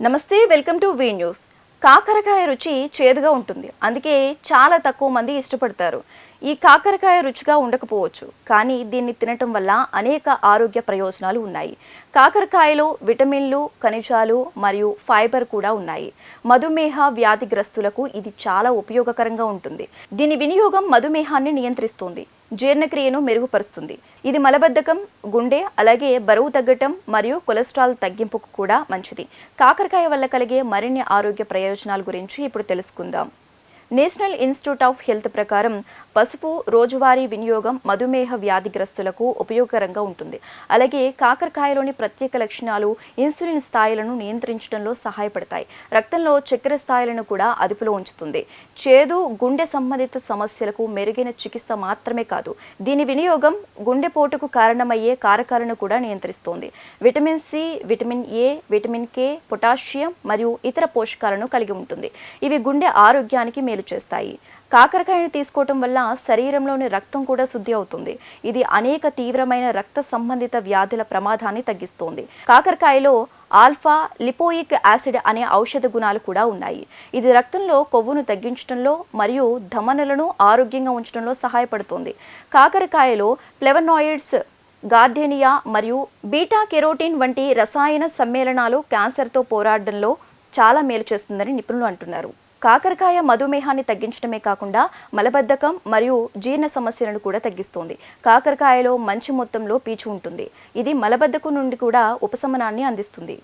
నమస్తే welcome to V news. కాకరకాయ రుచి చేదుగా ఉంటుంది. అందుకే చాలా తక్కువ మంది ఇష్టపడతారు. ఈ కాకరకాయ రుచిగా ఉండకపోవచ్చు. కానీ దీన్ని తినటం వల్ల అనేక ఆరోగ్య ప్రయోజనాలు ఉన్నాయి. కాకరకాయలో విటమిన్లు ఖనిజాలు మరియు ఫైబర్ కూడా ఉన్నాయి. మధుమేహ వ్యాధిగ్రస్తులకు ఇది చాలా ఉపయోగకరంగా ఉంటుంది. దీని వినియోగం మధుమేహాన్ని నియంత్రిస్తుంది. జీర్ణక్రియను మెరుగుపరుస్తుంది. ఇది మలబద్ధకం గుండె అలాగే బరువు తగ్గటం మరియు కొలెస్ట్రాల్ తగ్గింపుకు కూడా మంచిది. కాకరకాయ వల్ల కలిగే మరిన్ని ఆరోగ్య ప్రయోజనాల గురించి ఇప్పుడు తెలుసుకుందాం. నేషనల్ ఇన్స్టిట్యూట్ ఆఫ్ హెల్త్ ప్రకారం పసుపు రోజువారీ వినియోగం మధుమేహ వ్యాధిగ్రస్తులకు ఉపయోగకరంగా ఉంటుంది. అలాగే కాకరకాయలోని ప్రత్యేక లక్షణాలు ఇన్సులిన్ స్థాయిలను నియంత్రించడంలో సహాయపడతాయి. రక్తంలో చక్కెర స్థాయిలను కూడా అదుపులో ఉంచుతుంది. చేదు గుండె సంబంధిత సమస్యలకు మెరుగైన చికిత్స మాత్రమే కాదు దీని వినియోగం గుండెపోటుకు కారణమయ్యే కారకాలను కూడా నియంత్రిస్తుంది. Vitamin C vitamin A vitamin K potassium మరియు ఇతర పోషకాలను కలిగి ఉంటుంది. ఇవి గుండె ఆరోగ్యానికి మేలు చేస్తాయి. కాకరకాయను తీసుకోవటం వల్ల శరీరంలోని రక్తం కూడా శుద్ధి అవుతుంది. ఇది అనేక తీవ్రమైన రక్త సంబంధిత వ్యాధుల ప్రమాదాన్ని తగ్గిస్తుంది. కాకరకాయలో ఆల్ఫా లిపోయిక్ యాసిడ్ అనే ఔషధ గుణాలు కూడా ఉన్నాయి. ఇది రక్తంలో కొవ్వును తగ్గించడంలో మరియు ధమనులను ఆరోగ్యంగా ఉంచడంలో సహాయపడుతుంది. కాకరకాయలో ప్లెవనాయిడ్స్ గార్డెనియా మరియు బీటా కెరోటిన్ వంటి రసాయన సమ్మేళనాలు క్యాన్సర్తో పోరాడడంలో చాలా మేలు చేస్తుందని నిపుణులు అంటున్నారు. కాకరకాయ మధుమేహాన్ని తగ్గించడమే కాకుండా మలబద్ధకం మరియు జీర్ణ సమస్యలను కూడా తగ్గిస్తుంది. కాకరకాయలో మంచి మొత్తంలో పీచు ఉంటుంది. ఇది మలబద్ధకం నుండి కూడా ఉపశమనాన్ని అందిస్తుంది.